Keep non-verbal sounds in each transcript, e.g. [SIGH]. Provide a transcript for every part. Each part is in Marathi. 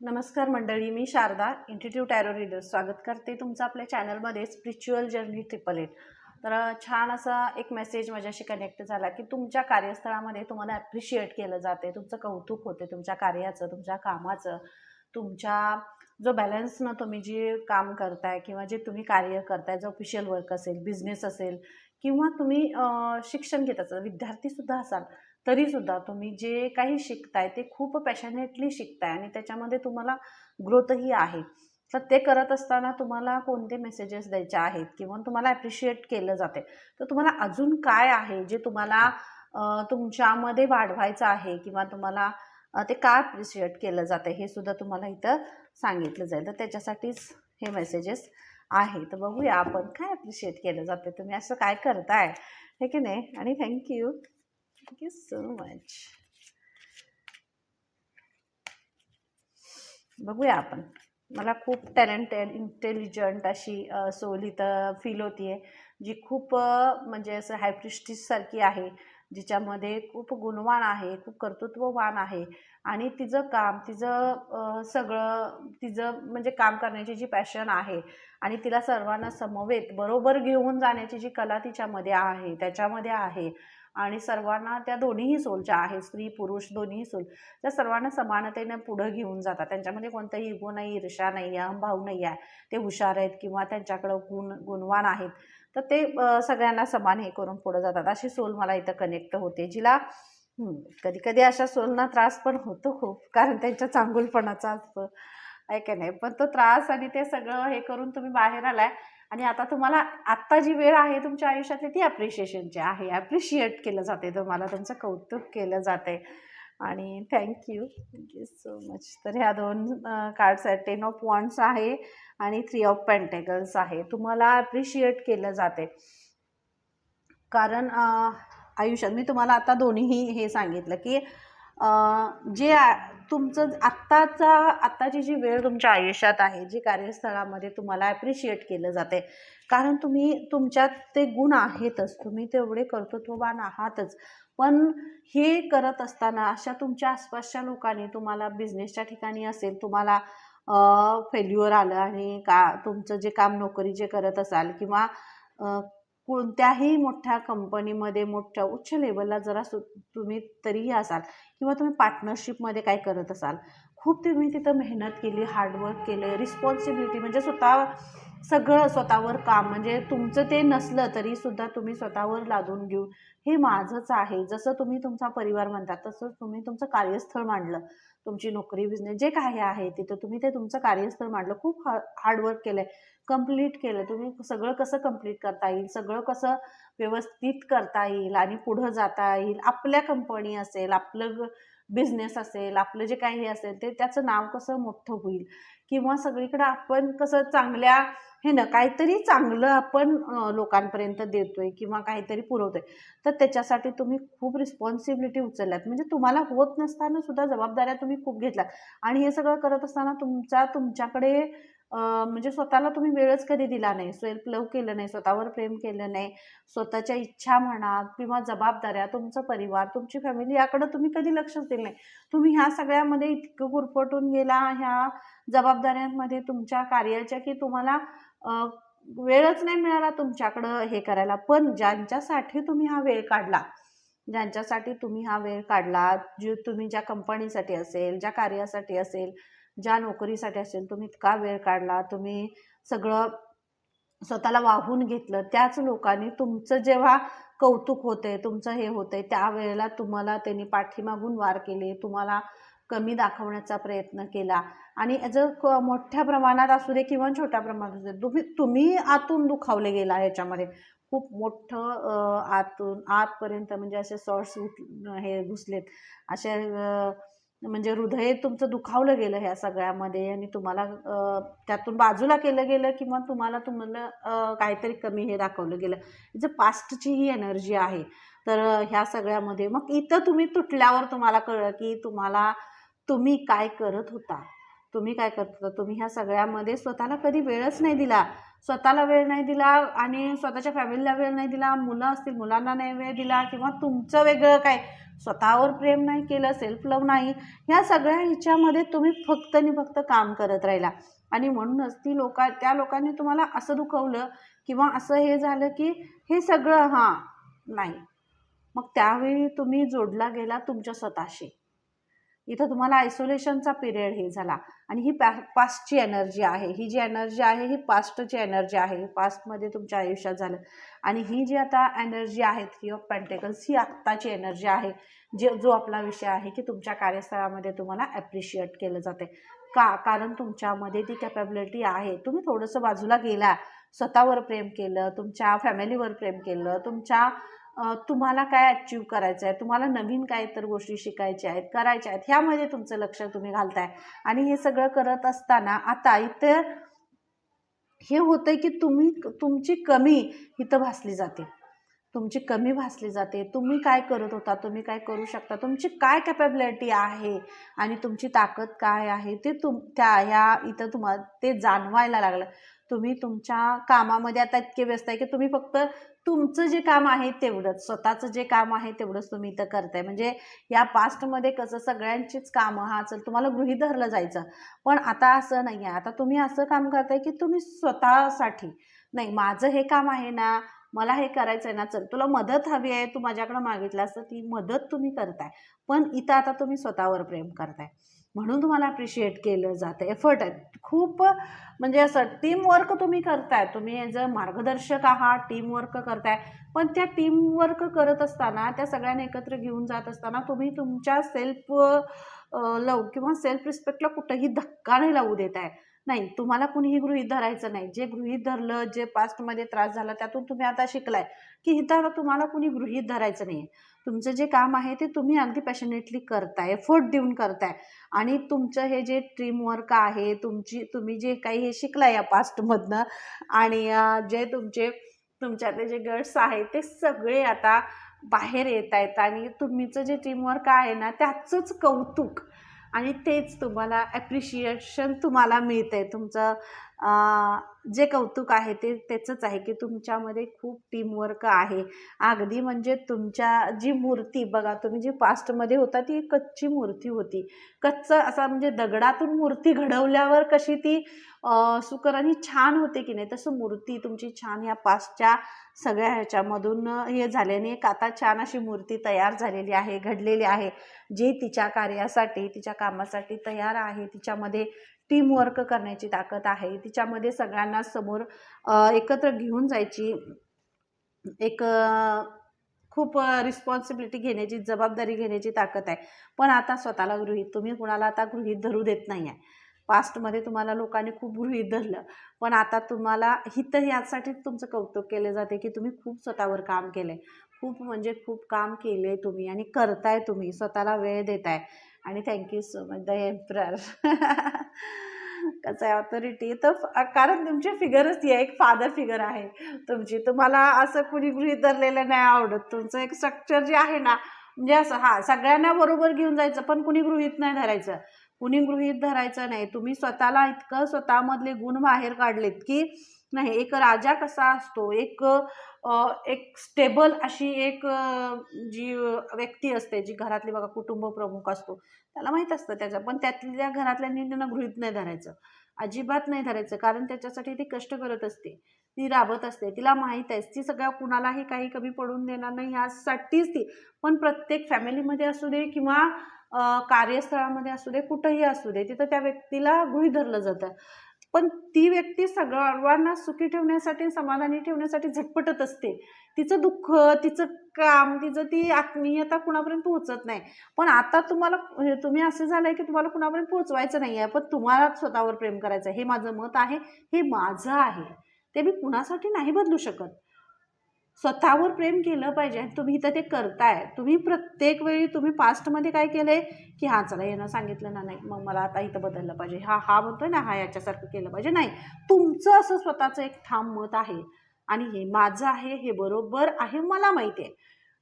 नमस्कार मंडळी मी शारदा इंटिट्यूट टॅरो रीडर स्वागत करते तुमचं आपल्या चॅनलमध्ये स्पिरिच्युअल जर्नी ट्रिपल एट तर छान असा एक मेसेज माझ्याशी कनेक्ट झाला की तुमच्या कार्यस्थळामध्ये तुम्हाला ॲप्रिशिएट केलं जाते. तुमचं कौतुक होते तुमच्या कार्याचं तुमच्या कामाचं. तुमच्या जो बॅलन्सनं तुम्ही जे काम करताय किंवा जे तुम्ही कार्य करताय जो ऑफिशियल वर्क असेल बिझनेस असेल किंवा तुम्ही शिक्षण घेत असाल विद्यार्थीसुद्धा असाल तरीसुद्धा तुम्ही जे काही शिकताय ते खूप पॅशनेटली शिकताय आणि त्याच्यामध्ये तुम्हाला ग्रोथही आहे. तर ते करत असताना तुम्हाला कोणते मेसेजेस द्यायचे आहेत किंवा तुम्हाला ॲप्रिशिएट केलं जाते? तर तुम्हाला अजून काय आहे जे तुम्हाला तुमच्यामध्ये वाढवायचं आहे किंवा तुम्हाला ते का ॲप्रिशिएट केलं जातं हे सुद्धा तुम्हाला इथं सांगितलं जाईल. तर त्याच्यासाठीच हे मेसेजेस आहे. तर बघूया आपण काय ॲप्रिशिएट केलं जाते तुम्ही असं काय करताय? हे की नाही? आणि थँक्यू थँक्यू सो मच बघूया आपण. मला खूप टॅलेंटेड इंटेलिजंट अशी सोल इथं फील होती आहे जी खूप म्हणजे असं हायप्रिस्टिससारखी आहे जिच्यामध्ये खूप गुणवान आहे खूप कर्तृत्ववान आहे. आणि तिचं काम तिचं सगळं तिचं म्हणजे काम करण्याची जी पॅशन आहे आणि तिला सर्वांना समवेत बरोबर घेऊन जाण्याची जी कला तिच्यामध्ये आहे त्याच्यामध्ये आहे आणि सर्वांना त्या दोन्हीही सोल ज्या आहेत स्त्री पुरुष दोन्हीही सोल. त्या सर्वांना समानतेने पुढं घेऊन जातात. त्यांच्यामध्ये कोणताही इगो नाही ईर्षा नाही आहे अहंभाव नाही आहे. ते हुशार आहेत किंवा त्यांच्याकडं गुण गुणवान आहेत. तर ते सगळ्यांना समान हे करून पुढं जातात. अशी सोल मला इथं कनेक्ट होते जिला कधी कधी अशा सोलना त्रास पण होतो खूप कारण त्यांच्या चांगुलपणाचा असतो. आहे का नाही? पण तो त्रास आणि ते सगळं हे करून तुम्ही बाहेर आलाय आणि आता तुम्हाला आत्ता जी वेळ आहे तुमच्या आयुष्यातली ती ॲप्रिशिएशनची आहे. ॲप्रिशिएट केलं जाते तुम्हाला तुमचं कौतुक केलं जाते. आणि थँक्यू थँक्यू सो मच तर ह्या दोन कार्ड्स आहेत. टेन ऑफ वॉन्ट्स आहे आणि थ्री ऑफ पेंटेगल्स आहे. तुम्हाला ॲप्रिशिएट केलं जाते. कारण आयुष्यात मी तुम्हाला आता दोन्हीही हे सांगितलं की जे तुमचं आत्ताचा आत्ताची जी वेळ तुमच्या आयुष्यात आहे जी कार्यस्थळामध्ये तुम्हाला ॲप्रिशिएट केलं जाते कारण तुम्ही तुमच्यात ते गुण आहेतच. तुम्ही तेवढे कर्तृत्ववान आहातच. पण हे करत असताना अशा तुमच्या आसपासच्या लोकांनी तुम्हाला बिझनेसच्या ठिकाणी असेल तुम्हाला फेल्युअर आलं आणि का तुमचं जे काम नोकरी जे करत असाल किंवा कोणत्याही मोठ्या कंपनीमध्ये मोठ्या उच्च लेवलला जरा सु तुम्ही तरीही असाल किंवा तुम्ही पार्टनरशिपमध्ये काय करत असाल खूप तुम्ही तिथं मेहनत केली हार्डवर्क केलं रिस्पॉन्सिबिलिटी म्हणजे स्वतः सगळं स्वतःवर काम म्हणजे तुमचं ते नसलं तरीसुद्धा तुम्ही स्वतःवर लादून घेऊन हे माझंच आहे. जसं तुम्ही तुमचा परिवार म्हणता तसंच तुम्ही तुमचं कार्यस्थळ मांडलं. तुमची नोकरी बिझनेस जे काही आहे तिथं तुम्ही ते तुमचं कार्यस्थळ मांडलं. खूप हार्डवर्क केलं आहे कंप्लीट केलं तुम्ही सगळं कसं कंप्लीट करता येईल? सगळं कसं व्यवस्थित करता येईल? आणि पुढं जाता येईल? आपल्या कंपनी असेल आपलं बिझनेस असेल आपलं जे काही हे असेल ते त्याचं नाव कसं मोठं होईल? किंवा सगळीकडं आपण कसं चांगल्या हे ना काहीतरी चांगलं आपण लोकांपर्यंत देतोय किंवा काहीतरी पुरवतोय. तर त्याच्यासाठी तुम्ही खूप रिस्पॉन्सिबिलिटी उचलल्यात म्हणजे तुम्हाला होत नसताना सुद्धा जबाबदाऱ्या तुम्ही खूप घेतल्या आणि हे सगळं करत असताना तुमचा तुमच्याकडे म्हणजे स्वतःला तुम्ही वेळच कधी दिला नाही. सेल्फ लव केलं नाही स्वतःवर प्रेम केलं नाही स्वतःच्या इच्छा म्हणा किंवा जबाबदाऱ्या तुमचा परिवार तुमची फॅमिली याकडं तुम्ही कधी लक्षच दिलं नाही. तुम्ही ह्या सगळ्यामध्ये इतकं गुरफटून गेला ह्या जबाबदाऱ्यांमध्ये तुमच्या कार्याच्या की तुम्हाला वेळच नाही मिळाला तुमच्याकडं हे करायला. पण ज्यांच्यासाठी तुम्ही हा वेळ काढला ज्यांच्यासाठी तुम्ही हा वेळ काढला जे तुम्ही ज्या कंपनीसाठी असेल ज्या कार्यासाठी असेल ज्या नोकरीसाठी असेल तुम्ही इतका वेळ काढला तुम्ही सगळं स्वतःला वाहून घेतलं त्याच लोकांनी तुमचं जेव्हा कौतुक होते तुमचं हे होतंय त्यावेळेला तुम्हाला त्यांनी पाठीमागून वार केले तुम्हाला कमी दाखवण्याचा प्रयत्न केला. आणि जर क- मोठ्या प्रमाणात असू दे किंवा छोट्या प्रमाणात असू दे तुम्ही तुम्ही आतून दुखावले गेला ह्याच्यामध्ये. खूप मोठं आतून आतपर्यंत म्हणजे असे सॉर्ट्स हे घुसलेत. असे म्हणजे हृदय तुमचं दुखावलं गेलं ह्या सगळ्यामध्ये आणि तुम्हाला त्यातून बाजूला केलं गेलं किंवा तुम्हाला तुम्हाला काहीतरी कमी हे दाखवलं गेलं. जे पास्टची ही एनर्जी आहे तर ह्या सगळ्यामध्ये मग इथं तुम्ही तुटल्यावर तुम्हाला कळलं की तुम्हाला तुम्ही काय करत होता? तुम्ही काय करत होता? तुम्ही ह्या सगळ्यामध्ये स्वतःला कधी वेळच नाही दिला. स्वतःला वेळ नाही दिला आणि स्वतःच्या फॅमिलीला वेळ नाही दिला. मुलं असतील मुलांना नाही वेळ दिला किंवा तुमचं वेगळं काय? स्वतःवर प्रेम नाही केलं सेल्फ लव नाही ह्या सगळ्या ह्याच्यामध्ये तुम्ही फक्त आणि फक्त काम करत राहिला. आणि म्हणूनच ती लोका त्या लोकांनी तुम्हाला असं दुखवलं किंवा असं हे झालं की हे सगळं हां नाही. मग त्यावेळी तुम्ही जोडला गेला तुमच्या स्वतःशी. इथं तुम्हाला आयसोलेशनचा पिरियड हे झाला. आणि ही पॅ पास्टची एनर्जी आहे. ही जी एनर्जी आहे ही पास्टची एनर्जी आहे. पास्टमध्ये तुमच्या आयुष्यात झालं. आणि ही जी आता एनर्जी आहे थ्री ऑफ पेंटेकल्स ही आत्ताची एनर्जी आहे. जे जो आपला विषय आहे की तुमच्या कार्यस्थळामध्ये तुम्हाला ॲप्रिशिएट केलं जाते का कारण तुमच्यामध्ये ती कॅपॅबिलिटी आहे. तुम्ही थोडंसं बाजूला गेला. स्वतःवर प्रेम केलं तुमच्या फॅमिलीवर प्रेम केलं तुमच्या तुम्हाला काय अचीव करायचं आहे? तुम्हाला नवीन काय तर गोष्टी शिकायच्या आहेत करायच्या आहेत ह्यामध्ये तुमचं लक्ष तुम्ही घालताय. आणि हे सगळं करत असताना आता इथं हे होतंय की तुम्ही तुमची कमी इथं भासली जाते. तुमची कमी भासली जाते. तुम्ही काय करत होता? तुम्ही काय करू शकता? तुमची काय कॅपॅबिलिटी आहे? आणि तुमची ताकद काय आहे? ते तुम त्या ह्या इथं तुम्हाला ते जाणवायला लागलं. तुम्ही तुमच्या कामामध्ये आता इतके व्यस्त आहे की तुम्ही फक्त तुमचं जे काम आहे तेवढंच स्वतःचं जे काम आहे तेवढंच तुम्ही इथं करताय. म्हणजे या पास्टमध्ये कसं सगळ्यांचीच कामं हा चल तुम्हाला गृहीत धरलं जायचं. पण आता असं नाही आहे आता तुम्ही असं काम करताय की तुम्ही स्वतःसाठी. नाही माझं हे काम आहे ना मला हे करायचं आहे ना चल तुला मदत हवी आहे तू माझ्याकडं मागितलं असतं ती मदत तुम्ही करताय. पण इथं आता तुम्ही स्वतःवर प्रेम करताय. म्हणून तुम्हाला अप्रिशिएट केलं जातं. एफर्ट आहे. खूप म्हणजे असं टीमवर्क तुम्ही करताय. तुम्ही एज अ मार्गदर्शक आहात टीमवर्क करताय. पण त्या टीमवर्क करत असताना त्या सगळ्यांना एकत्र घेऊन जात असताना तुम्ही तुमच्या सेल्फ लव किंवा सेल्फ रिस्पेक्टला कुठंही धक्का नाही लावू देत आहे नाही तुम्हाला कुणीही गृहित धरायचं नाही. जे गृहित धरलं जे पास्टमध्ये त्रास झाला त्यातून तुम्ही आता शिकलाय. की इथं तुम्हाला कुणी गृहित धरायचं नाही तुमचं जे काम आहे ते तुम्ही अगदी पॅशनेटली करताय एफर्ट देऊन करताय. आणि तुमचं हे जे टीमवर्क आहे तुमची तुम्ही जे काही हे शिकलाय या पास्टमधनं आणि जे तुमचे तुमच्यातले जे गट्स आहेत ते सगळे आता बाहेर येत आहेत आणि तुमचं जे टीमवर्क आहे ना त्याचंच कौतुक. आणि तेच तुम्हाला ॲप्रिशिएशन तुम्हाला मिळतं आहे तुमचं जे कौतुक आहे ते त्याचंच आहे की तुमच्यामध्ये खूप टीमवर्क आहे. अगदी म्हणजे तुमच्या जी मूर्ती बघा तुम्ही जी पास्टमध्ये होता ती कच्ची मूर्ती होती. कच्चं असा म्हणजे दगडातून मूर्ती घडवल्यावर कशी ती सुकर आणि छान होते की नाही? तसं मूर्ती तुमची छान ह्या पास्टच्या सगळ्या ह्याच्यामधून हे झाल्याने एक आता छान अशी मूर्ती तयार झालेली आहे घडलेली आहे. जी तिच्या कार्यासाठी तिच्या कामासाठी तयार आहे. तिच्यामध्ये टीमवर्क करण्याची ताकद आहे. तिच्यामध्ये सगळ्यांना समोर एकत्र घेऊन जायची एक खूप रिस्पॉन्सिबिलिटी घेण्याची जबाबदारी घेण्याची ताकद आहे. पण आता स्वतःला गृहित तुम्ही कुणाला आता गृहित धरू देत नाही आहे पास्टमध्ये तुम्हाला लोकांनी खूप गृहित धरलं. पण आता तुम्हाला हित यासाठी तुमचं कौतुक केले जाते की तुम्ही खूप स्वतःवर काम केलं आहे खूप म्हणजे खूप काम केलं आहे तुम्ही आणि करताय तुम्ही. स्वतःला वेळ देताय. आणि thank you so much the emperor कसं आहे ऑथॉरिटी तर कारण तुमची फिगरच ती आहे एक फादर फिगर आहे. तुमची तुम्हाला असं कुणी गृहित धरलेलं नाही आवडत. तुमचं एक स्ट्रक्चर जे आहे ना म्हणजे असं हां सगळ्यांना बरोबर घेऊन जायचं पण कुणी गृहित नाही धरायचं. कुणी गृहित धरायचं नाही. तुम्ही स्वतःला इतकं स्वतःमधले गुण बाहेर काढलेत की नाही एक राजा कसा असतो? एक एक स्टेबल अशी एक जी व्यक्ती असते जी घरातली बघा कुटुंब प्रमुख असतो. त्याला माहीत असतं त्याचं पण त्यातल्या घरातल्यांनी त्यांना गृहित नाही धरायचं. अजिबात नाही धरायचं कारण त्याच्यासाठी ती कष्ट करत असते. ती राबत असते. तिला माहीत आहे. ती सगळ्या कुणालाही काही कमी पडून देणार नाही यासाठीच ती. पण प्रत्येक फॅमिलीमध्ये असू दे किंवा कार्यस्थळामध्ये असू दे कुठंही असू दे तिथं त्या व्यक्तीला गृहीत धरलं जातं. पण ती व्यक्ती सर्वांना सुखी ठेवण्यासाठी समाधानी ठेवण्यासाठी झटपटत असते. तिचं दुःख तिचं काम तिचं ती आत्मीयता कुणापर्यंत पोहोचत नाही. पण आता तुम्हाला हे तुम्ही असं झालं आहे की तुम्हाला कुणापर्यंत पोहोचवायचं नाही आहे पण तुम्हाला स्वतःवर प्रेम करायचं आहे हे माझं मत आहे हे माझं आहे. ते मी कुणासाठी नाही बदलू शकत. स्वतःवर प्रेम केलं पाहिजे आणि तुम्ही इथं ते करताय. तुम्ही प्रत्येक वेळी तुम्ही पास्टमध्ये काय केलं आहे की हां चला यानं सांगितलं ना नाही मग मला आता इथं बदललं पाहिजे. हा हा म्हणतोय ना हा याच्यासारखं केलं पाहिजे. नाही तुमचं असं स्वतःचं एक ठाम मत आहे. आणि हे माझं आहे हे बरोबर आहे मला माहिती आहे.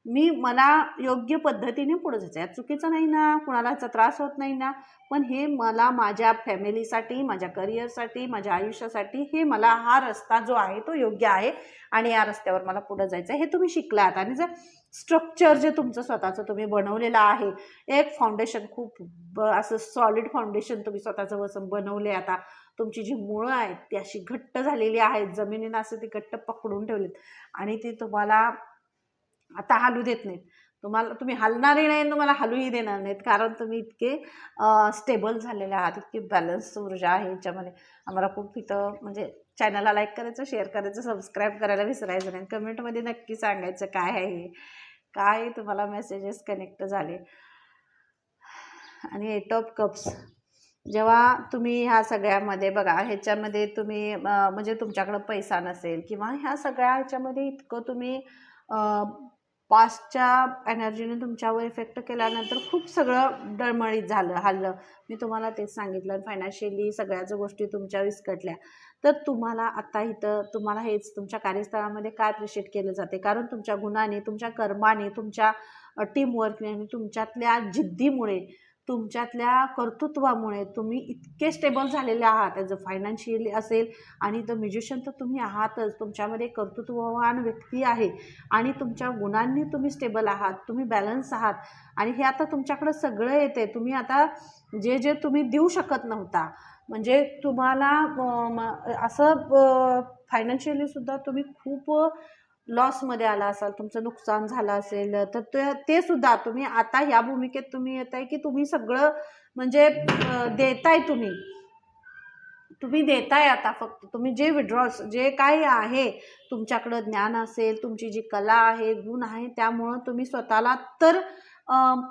मी मला योग्य पद्धतीने पुढे जायचं आहे चुकीचं नाही ना कुणालाचा त्रास होत नाही ना. पण हे मला माझ्या फॅमिलीसाठी माझ्या करिअरसाठी माझ्या आयुष्यासाठी हे मला हा रस्ता जो आहे तो योग्य आहे आणि या रस्त्यावर मला पुढे जायचं आहे हे तुम्ही शिकलात आणि जर स्ट्रक्चर जे तुमचं स्वतःचं तुम्ही बनवलेलं आहे एक फाउंडेशन खूप ब असं सॉलिड फाउंडेशन तुम्ही स्वतःचं वसं बनवले आता. तुमची जी मुळं आहेत ती अशी घट्ट झालेली आहेत. जमिनीनं असं ती घट्ट पकडून ठेवलीत. आणि ती तुम्हाला आता हलू देत नाहीत. तुम्हाला तुम्ही हलणारही नाही तुम्हाला हलूही देणार नाहीत. कारण तुम्ही इतके स्टेबल झालेले आहात इतकी बॅलन्स ऊर्जा आहे याच्यामध्ये. आम्हाला खूप इथं म्हणजे चॅनलला लाईक करायचं शेअर करायचं सबस्क्राईब करायला विसरायचं नाही. कमेंटमध्ये नक्की सांगायचं काय आहे काय तुम्हाला मेसेजेस कनेक्ट झाले. आणि एट ऑफ कप्स जेव्हा तुम्ही ह्या सगळ्यामध्ये बघा ह्याच्यामध्ये तुम्ही म्हणजे तुमच्याकडं पैसा नसेल किंवा ह्या सगळ्या ह्याच्यामध्ये इतकं तुम्ही पास्टच्या एनर्जीने तुमच्यावर इफेक्ट केल्यानंतर खूप सगळं डळमळीत झालं हल्लं. मी तुम्हाला तेच सांगितलं फायनान्शियली सगळ्याच गोष्टी तुमच्या विस्कटल्या. तर तुम्हाला आत्ता इथं तुम्हाला हेच तुमच्या कार्यस्थळामध्ये काय अप्रिशिएट केलं जाते? कारण तुमच्या गुणाने तुमच्या कर्माने तुमच्या टीमवर्कने आणि तुमच्यातल्या जिद्दीमुळे तुमच्यातल्या कर्तृत्वामुळे तुम्ही इतके स्टेबल झालेले आहात. ॲज अ फायनान्शियली असेल आणि द म्युझिशियन तर तुम्ही आहातच. तुमच्यामध्ये कर्तृत्ववान व्यक्ती आहे आणि तुमच्या गुणांनी तुम्ही स्टेबल आहात. तुम्ही बॅलन्स आहात. आणि हे आता तुमच्याकडं सगळं येते तुम्ही आता जे जे तुम्ही देऊ शकत नव्हता. म्हणजे तुम्हाला असं फायनान्शियली सुद्धा तुम्ही खूप लॉसमध्ये आला असाल तुमचं नुकसान झालं असेल तर ते ते सुद्धा तुम्ही आता ह्या भूमिकेत तुम्ही येत आहे की तुम्ही सगळं म्हणजे देताय तुम्ही. तुम्ही देताय आता फक्त तुम्ही जे विड्रॉल्स जे काही आहे तुमच्याकडं ज्ञान असेल तुमची जी कला आहे गुण आहे त्यामुळं तुम्ही स्वतःला तर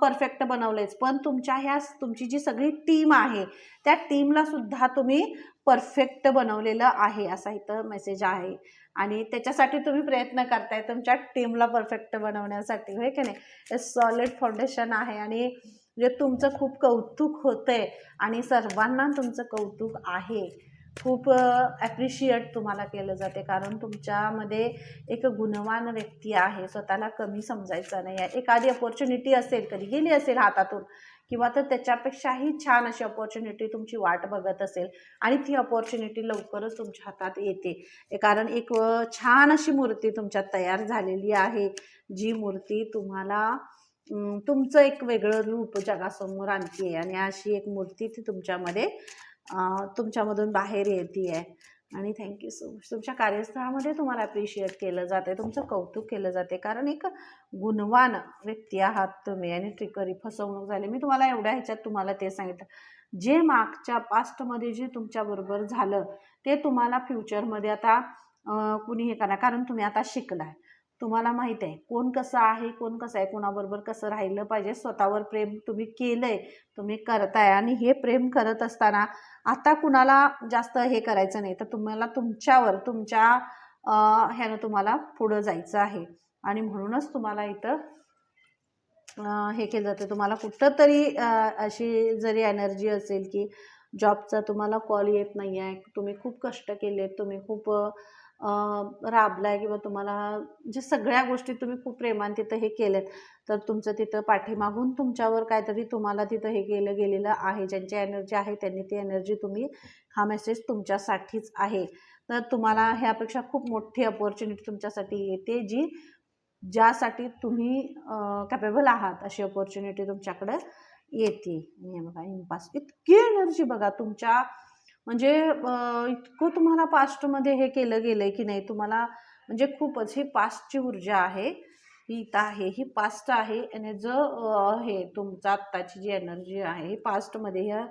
परफेक्ट बनवलेच. पण तुमच्या ह्या तुमची जी सगळी टीम आहे त्या टीमला सुद्धा तुम्ही परफेक्ट बनवलेलं आहे असा इथं मेसेज आहे. आणि त्याच्यासाठी तुम्ही प्रयत्न करताय तुमच्या टीमला परफेक्ट बनवण्यासाठी होय की नाही? सॉलिड फाउंडेशन आहे आणि म्हणजे तुमचं खूप कौतुक होतंय आणि सर्वांना तुमचं कौतुक आहे. खूप ॲप्रिशिएट तुम्हाला केलं जाते कारण तुमच्यामध्ये एक गुणवान व्यक्ती आहे. स्वतःला कमी समजायचं नाही. आहे एखादी अपॉर्च्युनिटी असेल कधी गेली असेल हातातून किंवा तर त्याच्यापेक्षाही छान अशी अपॉर्च्युनिटी तुमची वाट बघत असेल आणि ती अपॉर्च्युनिटी लवकरच तुमच्या हातात येते. कारण एक छान अशी मूर्ती तुमच्यात तयार झालेली आहे. जी मूर्ती तुम्हाला तुमचं एक वेगळं रूप जगासमोर आणते आणि अशी एक मूर्ती ती तुमच्यामध्ये तुमच्यामधून बाहेर येते आहे आणि थँक्यू सो मच तुमच्या कार्यस्थळामध्ये तुम्हाला अप्रिशिएट केलं जाते तुमचं कौतुक केलं जाते. कारण एक गुणवान व्यक्ती आहात तुम्ही आणि ट्रिकरी फसवणूक झाली. मी तुम्हाला एवढ्या ह्याच्यात तुम्हाला ते सांगितलं. जे मागच्या पास्टमध्ये जे तुमच्याबरोबर झालं ते तुम्हाला फ्युचरमध्ये आता कुणी हे करा कारण तुम्ही आता शिकलाय. तुम्हाला माहीत आहे कोण कसं आहे कोण कसं आहे कोणाबरोबर कसं राहिलं पाहिजे स्वतःवर प्रेम तुम्ही केलंय तुम्ही करताय आणि हे प्रेम करत असताना आता कुणाला जास्त हे करायचं नाही. तर तुम्हाला तुमच्यावर तुमच्या ह्यानं तुम्हाला पुढं जायचं आहे. आणि म्हणूनच तुम्हाला इथं हे केलं जातं. तुम्हाला कुठं तरी अशी जरी एनर्जी असेल की जॉबचा तुम्हाला कॉल येत नाही आहे तुम्ही खूप कष्ट केलेत तुम्ही खूप राबला राबलाय किंवा तुम्हाला जे सगळ्या गोष्टी तुम्ही खूप प्रेमान तिथं हे केल्यात तर तुमचं तिथं पाठीमागून तुमच्यावर काहीतरी तुम्हाला तिथं हे केलं गेलेलं आहे ज्यांची एनर्जी आहे त्यांनी ती एनर्जी तुम्ही हा मेसेज तुमच्यासाठीच आहे. तर तुम्हाला ह्यापेक्षा खूप मोठी अपॉर्च्युनिटी तुमच्यासाठी येते जी ज्यासाठी तुम्ही कॅपेबल आहात अशी अपॉर्च्युनिटी तुमच्याकडं येते. हे बघा इम्पास. इतकी एनर्जी बघा तुमच्या म्हणजे इतकं तुम्हाला पास्टमध्ये हे केलं गेलं आहे की नाही तुम्हाला म्हणजे खूपच ही पास्टची ऊर्जा आहे ही इथं आहे ही पास्ट आहे आणि जो हे तुमचा आत्ताची जी एनर्जी आहे ही पास्टमध्ये ह्या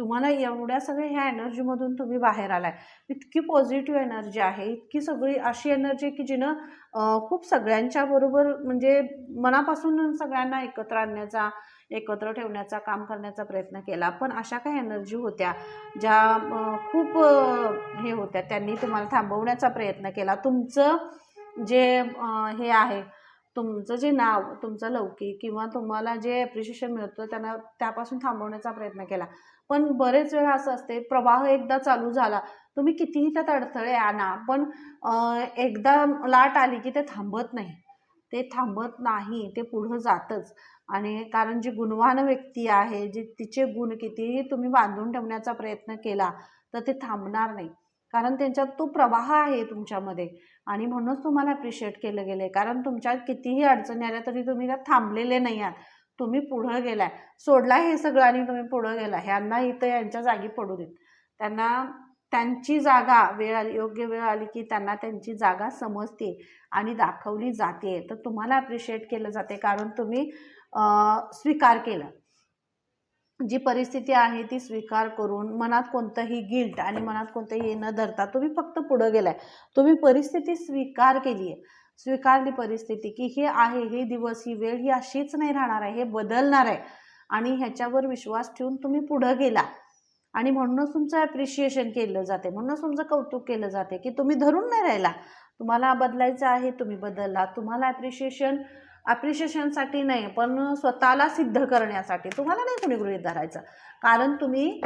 तुम्हाला एवढ्या सगळ्या ह्या एनर्जीमधून तुम्ही बाहेर आलाय. इतकी पॉझिटिव्ह एनर्जी आहे इतकी सगळी अशी एनर्जी की जिनं खूप सगळ्यांच्या बरोबर म्हणजे मनापासून सगळ्यांना एकत्र आणण्याचा एकत्र ठेवण्याचा काम करण्याचा प्रयत्न केला. पण अशा काही एनर्जी होत्या ज्या खूप हे होत्या. त्यांनी तुम्हाला थांबवण्याचा प्रयत्न केला. तुमचं जे हे आहे तुमचं जे नाव तुमचं लौकिक किंवा तुम्हाला जे ॲप्रिशिएशन मिळतं त्यांना त्यापासून थांबवण्याचा प्रयत्न केला. पण बरेच वेळा असं असते प्रवाह एकदा चालू झाला तुम्ही कितीही त्यात अडथळे आणा पण एकदा लाट आली की ते थांबत नाही. ते थांबत नाही ते पुढं जातंच. आणि कारण जी गुणवान व्यक्ती आहे जी तिचे गुण कितीही तुम्ही बांधून ठेवण्याचा प्रयत्न केला तर ते थांबणार नाही. कारण त्यांच्यात तो प्रवाह आहे तुमच्यामध्ये. आणि म्हणूनच तुम्हाला ॲप्रिशिएट केलं गेलं आहे कारण तुमच्यात कितीही अडचणी आल्या तरी तुम्ही त्यात थांबलेले नाही आहात. तुम्ही पुढं गेलाय. सोडला हे सगळं आणि तुम्ही पुढं गेला ह्यांना इथं यांच्या जागी पडू देत. त्यांना त्यांची जागा वेळ आली योग्य वेळ आली की त्यांना त्यांची जागा समजते आणि दाखवली जाते. तर तुम्हाला अप्रिशिएट केलं जाते. कारण तुम्ही स्वीकार केला. जी परिस्थिती आहे ती स्वीकार करून मनात कोणतंही गिल्ट आणि मनात कोणतंही हे न धरता तुम्ही फक्त पुढं गेलाय. तुम्ही परिस्थिती स्वीकार केली आहे स्वीकारली परिस्थिती की हे आहे हे दिवस ही वेळ ही अशीच नाही राहणार आहे हे बदलणार आहे. आणि ह्याच्यावर विश्वास ठेवून तुम्ही पुढं गेला. आणि म्हणूनच तुमचं ॲप्रिशिएशन केलं जाते. म्हणूनच तुमचं कौतुक केलं जाते की तुम्ही धरून नाही राहिला. तुम्हाला बदलायचं आहे तुम्ही बदलला. तुम्हाला ॲप्रिशिएशन ॲप्रिशिएशनसाठी नाही पण स्वतःला सिद्ध करण्यासाठी तुम्हाला नाही कुणी गृहीत धरायचं. कारण तुम्ही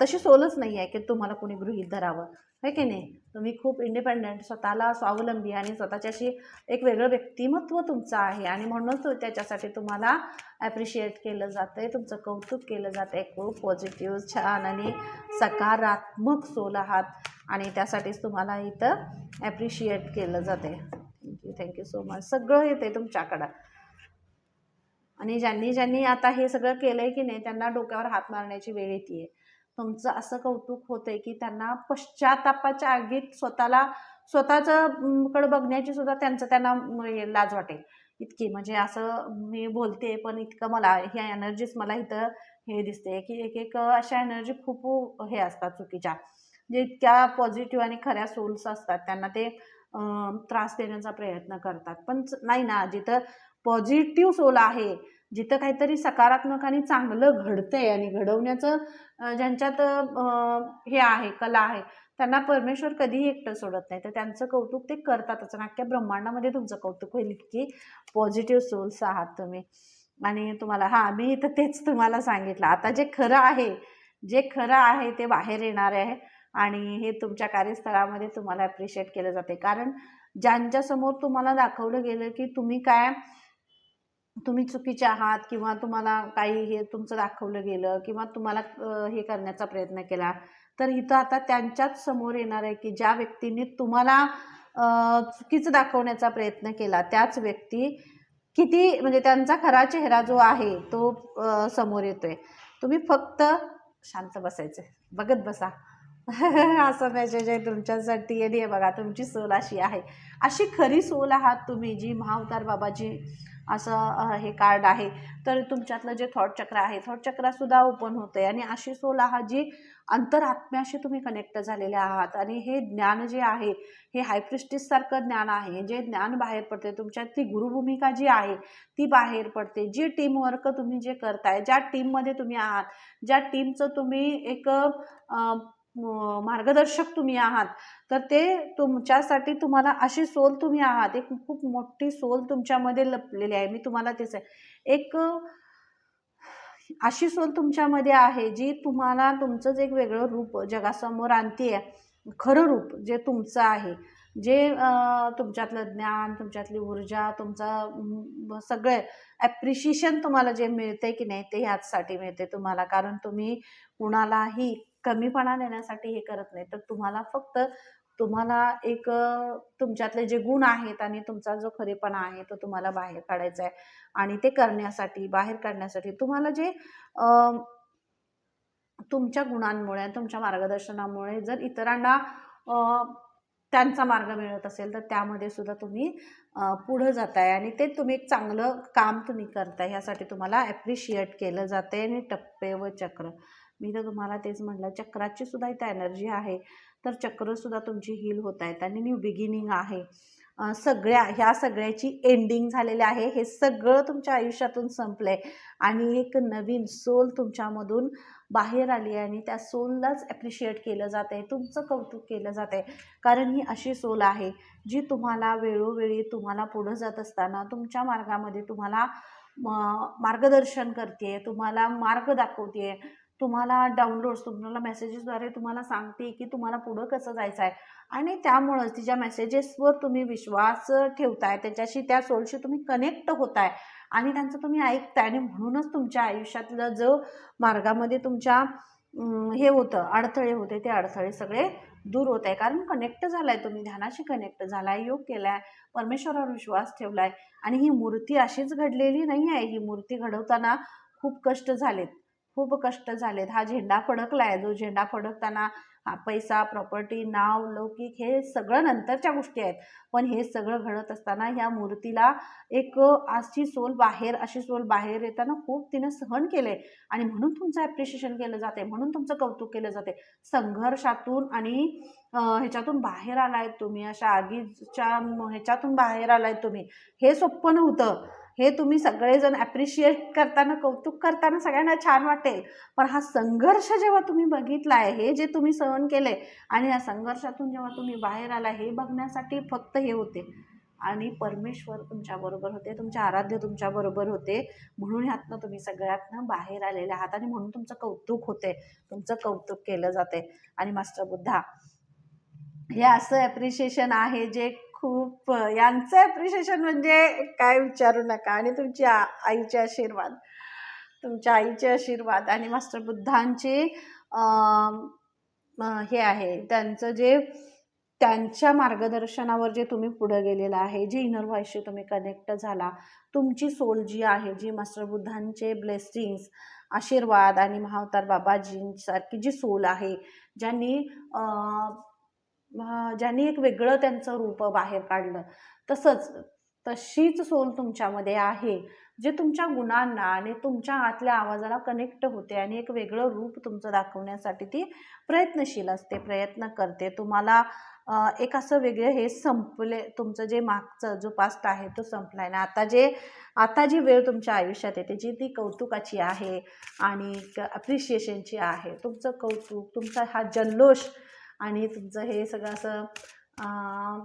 तशी सोलच नाही आहे की तुम्हाला कुणी गृहीत धरावं. है की नाही? तुम्ही खूप इंडिपेंडंट स्वतःला स्वावलंबी आणि स्वतःच्याशी एक वेगळं व्यक्तिमत्व तुमचं आहे आणि म्हणूनच तो- त्याच्यासाठी तुम्हाला ॲप्रिशिएट केलं जातं आहे तुमचं कौतुक केलं जातं आहे खूप पॉझिटिव्ह छान आणि सकारात्मक सोल आहात आणि त्यासाठीच तुम्हाला इथं ॲप्रिशिएट केलं जाते थँक्यू थँक्यू सो मच सगळं येते तुमच्याकडं. आणि ज्यांनी ज्यांनी आता हे सगळं केलं आहे की नाही त्यांना डोक्यावर हात मारण्याची वेळ येते आहे तुमचं असं कौतुक होतं आहे की त्यांना पश्चातापाच्या आगीत स्वतःला स्वतःचं कडे कडं बघण्याची सुद्धा त्यांचं त्यांना लाज वाटेल. इतकी म्हणजे असं मी बोलते पण इतकं मला ह्या एनर्जीज मला इथं हे दिसते की एक एक अशा एनर्जी खूप हे असतात चुकीच्या. जे इतक्या पॉझिटिव्ह आणि खऱ्या सोल्स असतात त्यांना ते त्रास देण्याचा प्रयत्न करतात. पण नाही ना जिथं पॉझिटिव्ह सोल आहे जिथं काहीतरी सकारात्मक आणि चांगलं घडतंय आणि घडवण्याचं ज्यांच्यात हे आहे कला आहे त्यांना परमेश्वर कधीही एकटं सोडत नाही. तर त्यांचं कौतुक ते करतातच आणि अख्ख्या ब्रह्मांडामध्ये तुमचं कौतुक होईल की पॉझिटिव्ह सोल्स आहात तुम्ही. आणि तुम्हाला हां मी इथं तेच तुम्हाला सांगितलं. आता जे खरं आहे जे खरं आहे ते बाहेर येणार आहे आणि हे तुमच्या कार्यस्थळामध्ये तुम्हाला ॲप्रिशिएट केलं जाते. कारण ज्यांच्यासमोर तुम्हाला दाखवलं गेलं की तुम्ही काय तुम्ही चुकीचे आहात किंवा तुम्हाला काही हे तुमचं दाखवलं गेलं किंवा तुम्हाला हे करण्याचा प्रयत्न केला तर इथं आता त्यांच्याच समोर येणार आहे की ज्या व्यक्तीने तुम्हाला चुकीचं दाखवण्याचा प्रयत्न केला त्याच व्यक्ती किती म्हणजे त्यांचा खरा चेहरा जो आहे तो समोर येतोय. तुम्ही फक्त शांत बसायचं. बघत बसा. [LAUGHS] असं मेसेज आहे तुमच्यासाठी. आणि बघा तुमची सोल अशी आहे. अशी खरी सोल आहात तुम्ही जी महावतार बाबाजी असं हे कार्ड आहे. तर तुमच्यातलं जे थॉट चक्र आहे थॉट चक्रसुद्धा ओपन होते आहे आणि अशी सोल आहात जी अंतरात्म्याशी तुम्ही कनेक्ट झालेले आहात. आणि हे ज्ञान जे आहे हे हायप्रिस्टिससारखं ज्ञान आहे. जे ज्ञान बाहेर पडते तुमच्यात ती गुरुभूमिका जी आहे ती बाहेर पडते. जी टीमवर्क तुम्ही जे करताय ज्या टीममध्ये तुम्ही आहात ज्या टीमचं तुम्ही एक मार्गदर्शक तुम्ही आहात. तर ते तुमच्यासाठी तुम्हाला अशी सोल तुम्ही आहात. एक खूप मोठी सोल तुमच्यामध्ये लपलेली आहे. मी तुम्हाला तेच आहे. एक अशी सोल तुमच्यामध्ये आहे जी तुम्हाला तुमचंच एक वेगळं रूप जगासमोर आणते खरं रूप जे तुमचं आहे. जे तुमच्यातलं ज्ञान तुमच्यातली ऊर्जा तुमचा सगळं ॲप्रिशिएशन तुम्हाला जे मिळते की नाही ते ह्याचसाठी मिळते तुम्हाला. कारण तुम्ही कुणालाही कमीपणा देण्यासाठी हे करत नाही. तर तुम्हाला फक्त तुम्हाला एक तुमच्यातले जे गुण आहेत आणि तुमचा जो खरेपणा आहे तो तुम्हाला बाहेर काढायचा आहे. आणि ते करण्यासाठी बाहेर काढण्यासाठी तुम्हाला जे तुमच्या गुणांमुळे तुमच्या मार्गदर्शनामुळे जर इतरांना त्यांचा मार्ग मिळत असेल तर त्यामध्ये सुद्धा तुम्ही पुढं जाताय आणि ते तुम्ही एक चांगलं काम तुम्ही करताय. ह्यासाठी तुम्हाला ॲप्रिशिएट केलं जाते आणि टप्पे व चक्र. मी तर तुम्हाला तेच म्हटलं चक्राची सुद्धा इथं एनर्जी आहे. तर चक्रसुद्धा तुमची हील होत आहेत आणि न्यू बिगिनिंग आहे. सगळ्या ह्या सगळ्याची एंडिंग झालेली आहे. हे सगळं तुमच्या आयुष्यातून संपलं आहे आणि एक नवीन सोल तुमच्यामधून बाहेर आली आहे आणि त्या सोललाच ॲप्रिशिएट केलं जात आहे तुमचं कौतुक केलं जात आहे कारण ही अशी सोल आहे जी तुम्हाला वेळोवेळी तुम्हाला पुढं जात असताना तुमच्या मार्गामध्ये तुम्हाला मार्गदर्शन करते तुम्हाला मार्ग दाखवते तुम्हाला डाउनलोड्स तुम्हाला मेसेजेसद्वारे तुम्हाला सांगते की तुम्हाला पुढं कसं जायचं आहे आणि त्यामुळंच तिच्या मेसेजेसवर तुम्ही विश्वास ठेवताय त्याच्याशी त्या सोलशी तुम्ही कनेक्ट होताय. आणि त्यांचं तुम्ही ऐकताय आणि म्हणूनच तुमच्या आयुष्यातलं जो मार्गामध्ये तुमच्या हे होतं अडथळे होते ते अडथळे सगळे दूर होत आहे कारण कनेक्ट झालाय तुम्ही ध्यानाशी कनेक्ट झालाय योग केलाय परमेश्वरावर विश्वास ठेवलाय. आणि ही मूर्ती अशीच घडलेली नाही आहे ही मूर्ती घडवताना खूप कष्ट झालेत. खूप कष्ट झालेत. हा झेंडा फडकलाय. जो झेंडा फडकताना हा पैसा प्रॉपर्टी नाव लौकिक हे सगळं नंतरच्या गोष्टी आहेत. पण हे सगळं घडत असताना ह्या मूर्तीला एक अशी सोल बाहेर अशी सोल बाहेर येताना खूप तिनं सहन केले. आणि म्हणून तुमचं ॲप्रिशिएशन केलं जाते. म्हणून तुमचं कौतुक केलं जाते. संघर्षातून आणि ह्याच्यातून बाहेर आलाय तुम्ही. अशा आगीच्या ह्याच्यातून बाहेर आलाय तुम्ही. हे सोपं नव्हतं. हे तुम्ही सगळेजण ॲप्रिशिएट करताना कौतुक करताना सगळ्यांना छान वाटेल. पण हा संघर्ष जेव्हा तुम्ही बघितला आहे हे जे तुम्ही सहन केले आणि या संघर्षातून जेव्हा तुम्ही बाहेर आला हे बघण्यासाठी फक्त हे होते. आणि परमेश्वर तुमच्याबरोबर होते तुमचे आराध्य तुमच्याबरोबर होते. म्हणून ह्यातनं तुम्ही सगळ्यातनं बाहेर आलेले आहात आणि म्हणून तुमचं कौतुक होते. तुमचं कौतुक केलं जाते. आणि मास्टर बुद्धा हे असं ॲप्रिशिएशन आहे जे खूप यांचं ॲप्रिशिएशन म्हणजे काय विचारू नका. आणि तुमची आईचे आशीर्वाद. तुमच्या आईचे आशीर्वाद आणि मास्टर बुद्धांचे हे आहे. त्यांचं जे त्यांच्या मार्गदर्शनावर जे तुम्ही पुढं गेलेलं आहे जे इनर व्हॉइसशी तुम्ही कनेक्ट झाला तुमची सोल जी आहे जी मास्टर बुद्धांचे ब्लेसिंग्स आशीर्वाद आणि महावतार बाबाजींसारखी जी सोल आहे ज्यांनी ज्यांनी एक वेगळं त्यांचं रूप बाहेर काढलं. तसंच तशीच सोल तुमच्यामध्ये आहे जे तुमच्या गुणांना आणि तुमच्या आतल्या आवाजाला कनेक्ट होते आणि एक वेगळं रूप तुमचं दाखवण्यासाठी ती प्रयत्नशील असते प्रयत्न करते. तुम्हाला एक असं वेगळं हे संपले तुमचं जे मागचं जो पास्ट आहे तो संपलाय. ना आता जे आता जी वेळ तुमच्या आयुष्यात येते जी ती कौतुकाची आहे आणि अप्रिशिएशनची आहे तुमचं कौतुक तुमचा हा जल्लोष आणि तुमचं हे सगळं असं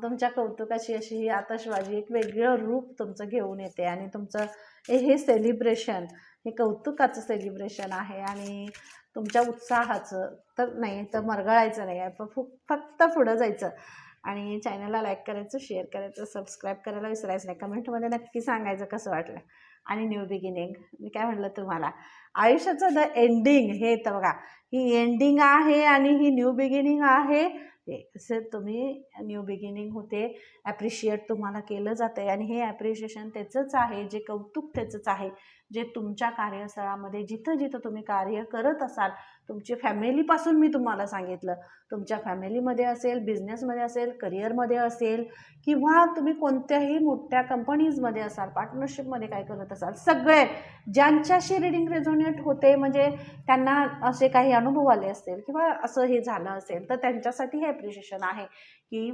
तुमच्या कौतुकाची अशी ही आतषबाजी एक वेगळं रूप तुमचं घेऊन येते आणि तुमचं हे हे सेलिब्रेशन हे कौतुकाचं सेलिब्रेशन आहे आणि तुमच्या उत्साहाचं तर नाही तर मरगळायचं नाही. आहे फ- फक्त पुढं जायचं. आणि चॅनलला लाईक करायचं शेअर करायचं सबस्क्राईब करायला विसरायचं नाही. कमेंटमध्ये नक्की सांगायचं कसं वाटलं. आणि न्यू बिगिनिंग. मी काय म्हटलं तुम्हाला? आयुष्याचं द एंडिंग. हे तर बघा ही एंडिंग आहे आणि ही न्यू बिगिनिंग आहे. हे असे तुम्ही न्यू बिगिनिंग होते ॲप्रिशिएट तुम्हाला केलं जातं आहे आणि हे ॲप्रिशिएशन त्याचंच आहे जे कौतुक त्याचंच आहे. जे तुमच्या कार्यस्थळामध्ये जिथं जिथं तुम्ही कार्य करत असाल तुमची फॅमिलीपासून मी तुम्हाला सांगितलं. तुमच्या फॅमिलीमध्ये असेल बिझनेसमध्ये असेल करिअरमध्ये असेल किंवा तुम्ही कोणत्याही मोठ्या कंपनीजमध्ये असाल पार्टनरशिपमध्ये काय करत असाल सगळे ज्यांच्याशी रिडिंग रेझोनेट होते म्हणजे त्यांना असे काही अनुभव आले असतील किंवा असं हे झालं असेल तर त्यांच्यासाठी हे ॲप्रिशिएशन आहे की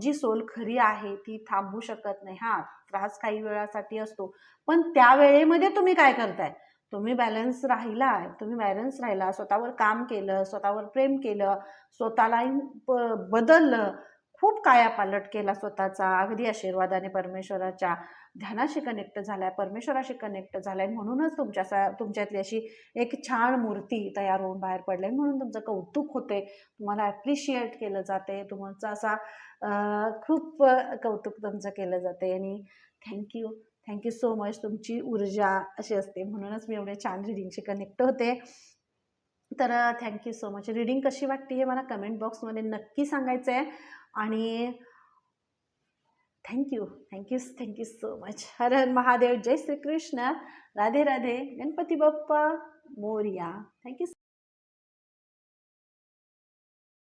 जी सोल खरी आहे ती थांबू शकत नाही. हा त्रास काही वेळासाठी असतो. पण त्या वेळेमध्ये तुम्ही काय करताय? तुम्ही बॅलन्स राहिला तुम्ही बॅलन्स राहिला स्वतःवर काम केलं स्वतःवर प्रेम केलं स्वतःला प- बदललं खूप कायापालट केला स्वतःचा अगदी आशीर्वादाने परमेश्वराच्या ध्यानाशी कनेक्ट झालाय परमेश्वराशी कनेक्ट झालाय म्हणूनच तुमच्या तुमच्यातली अशी एक छान मूर्ती तयार होऊन बाहेर पडले म्हणून तुमचं कौतुक होते तुम्हाला ॲप्रिशिएट केलं जाते तुमचा असा खूप कौतुक तुमचं केलं जाते आणि थँक्यू थँक्यू सो मच तुमची ऊर्जा अशी असते म्हणूनच मी एवढे छान रिडिंगशी कनेक्ट होते. तर थँक्यू सो मच रिडिंग कशी वाटते हे मला कमेंट बॉक्समध्ये नक्की सांगायचं आहे आणि thank you thank you thank you so much Har Har Mahadev. Jai Shrikrishna. Radhe Radhe. Ganpati Bappa. Morya. Thank you